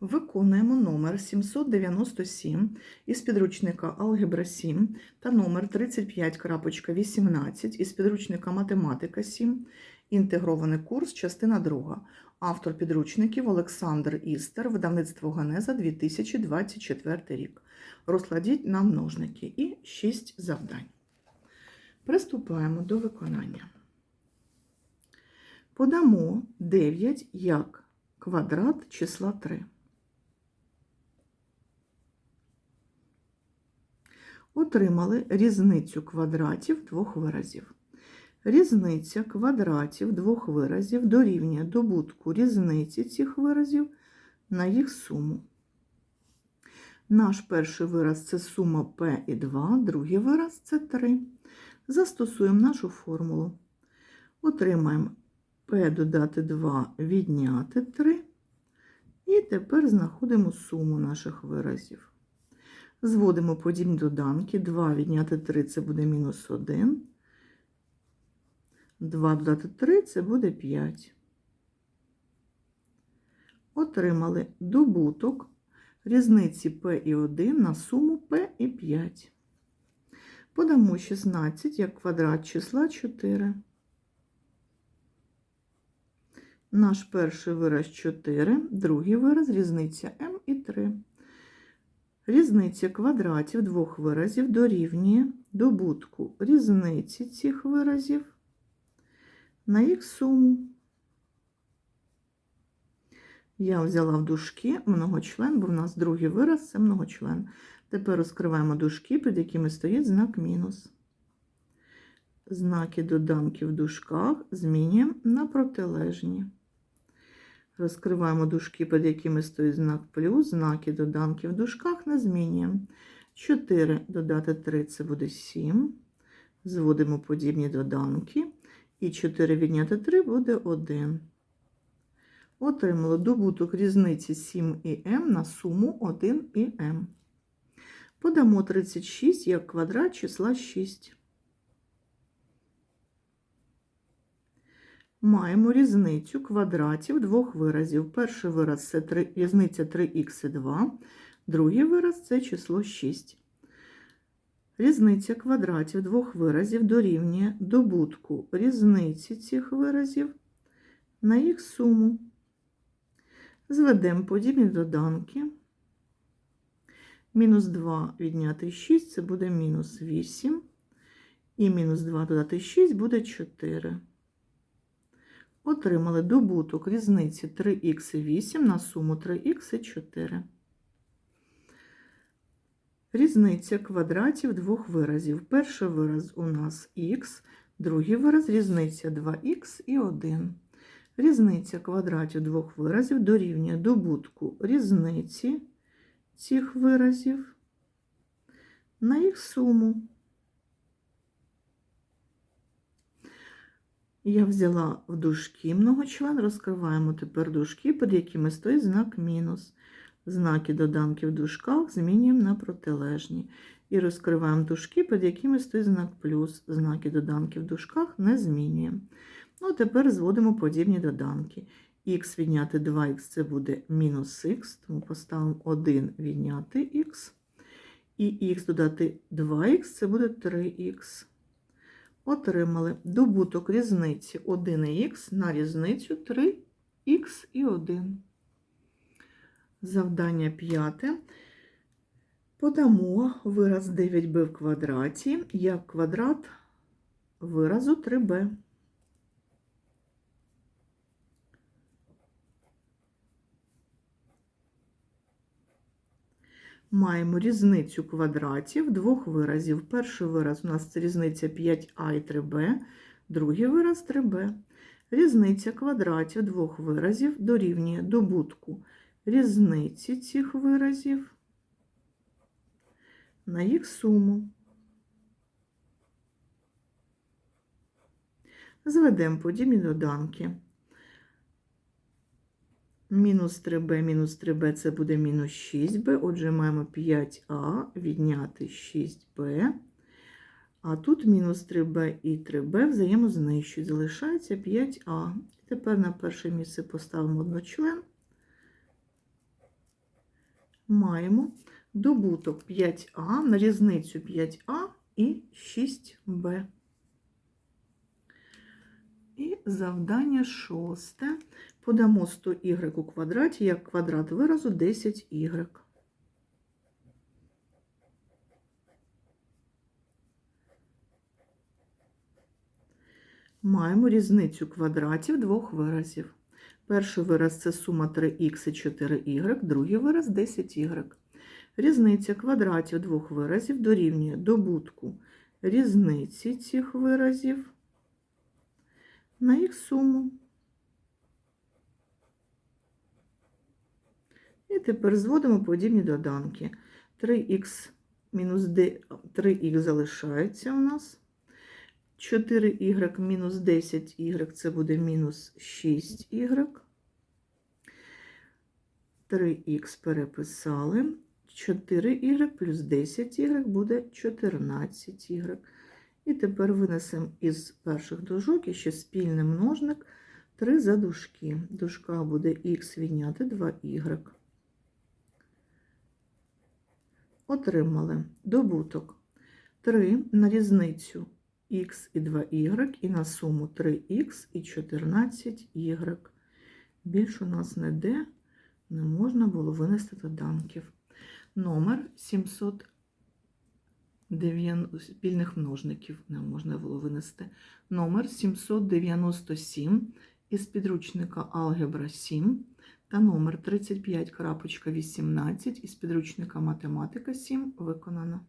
Виконуємо номер 797 із підручника Алгебра 7 та номер 35.18 із підручника Математика 7. Інтегрований курс, частина 2. Автор підручників Олександр Істер, видавництво Генеза 2024 рік. Розкладіть на множники і 6 завдань. Приступаємо до виконання. Подамо 9 як квадрат числа 3. Отримали різницю квадратів двох виразів. Різниця квадратів двох виразів дорівнює добутку різниці цих виразів на їх суму. Наш перший вираз це сума p і 2, другий вираз це 3. Застосуємо нашу формулу. Отримаємо p додати 2 відняти 3. І тепер знаходимо суму наших виразів. Зводимо подібні доданки. 2 відняти 3 це буде мінус 1. 2 додати 3 це буде 5. Отримали добуток різниці p і 1 на суму p і 5. Подамо 16 як квадрат числа 4. Наш перший вираз 4, другий вираз різниця m і 3. Різниця квадратів двох виразів дорівнює добутку різниці цих виразів на їх суму. Я взяла в дужки многочлен, бо в нас другий вираз це многочлен. Тепер розкриваємо дужки, під якими стоїть знак мінус. Знаки доданки в дужках змінюємо на протилежні. Розкриваємо дужки, під якими стоїть знак плюс, знаки доданки в дужках не змінюємо. 4 додати 3 це буде 7. Зводимо подібні доданки. І 4 відняти 3 буде 1. Отримали добуток різниці 7 і m на суму 1 і m. Подамо 36 як квадрат числа 6. Маємо різницю квадратів двох виразів. Перший вираз це 3, різниця 3х і 2, другий вираз це число 6. Різниця квадратів двох виразів дорівнює добутку різниці цих виразів на їх суму. Зведемо подібні доданки. Мінус 2 відняти 6 це буде мінус 8. І мінус 2 додати 6 буде 4. Отримали добуток різниці 3х8 на суму 3х і 4. Різниця квадратів двох виразів. Перший вираз у нас х, другий вираз різниця 2х і 1. Різниця квадратів двох виразів дорівнює добутку різниці цих виразів на їх суму. Я взяла в дужки многочлен, розкриваємо тепер дужки, під якими стоїть знак мінус. Знаки доданки в дужках змінюємо на протилежні. І розкриваємо дужки, під якими стоїть знак плюс. Знаки доданки в дужках не змінюємо. Ну, тепер зводимо подібні доданки. Х відняти 2х це буде мінус х, тому поставимо 1 відняти х. І х додати 2х це буде 3х. Отримали добуток різниці 1х на різницю 3х і 1. Завдання п'яте. Подамо вираз 9b в квадраті як квадрат виразу 3b. Маємо різницю квадратів двох виразів. Перший вираз у нас це різниця 5а і 3b, другий вираз 3b. Різниця квадратів двох виразів дорівнює добутку різниці цих виразів на їх суму. Зведемо подібні доданки. Мінус 3b, мінус 3b це буде мінус 6b. Отже, маємо 5а відняти 6b. А тут мінус 3b і 3b взаємознищують. Залишається 5а. Тепер на перше місце поставимо одночлен. маємо добуток 5а на різницю 5а і 6b. І завдання шосте. Подамо 100y у квадраті як квадрат виразу 10y. Маємо різницю квадратів двох виразів. Перший вираз це сума 3х і 4y, другий вираз 10y. Різниця квадратів двох виразів дорівнює добутку різниці цих виразів на їх суму. І тепер зводимо подібні доданки. 3х мінус 3х залишається у нас. 4y мінус 10y це буде мінус 6y. 3х переписали. 4y плюс 10y буде 14y. І тепер винесемо із перших дужок ще спільний множник 3 за дужки. Дужка буде х відняти 2y. Отримали добуток 3 на різницю х і 2y і на суму 3х і 14y. Більше у нас ніде не можна було винести доданків. Номер 790 спільних множників не можна було винести. Номер 797 із підручника Алгебра 7 та номер 35.18 із підручника Математика 7 виконано.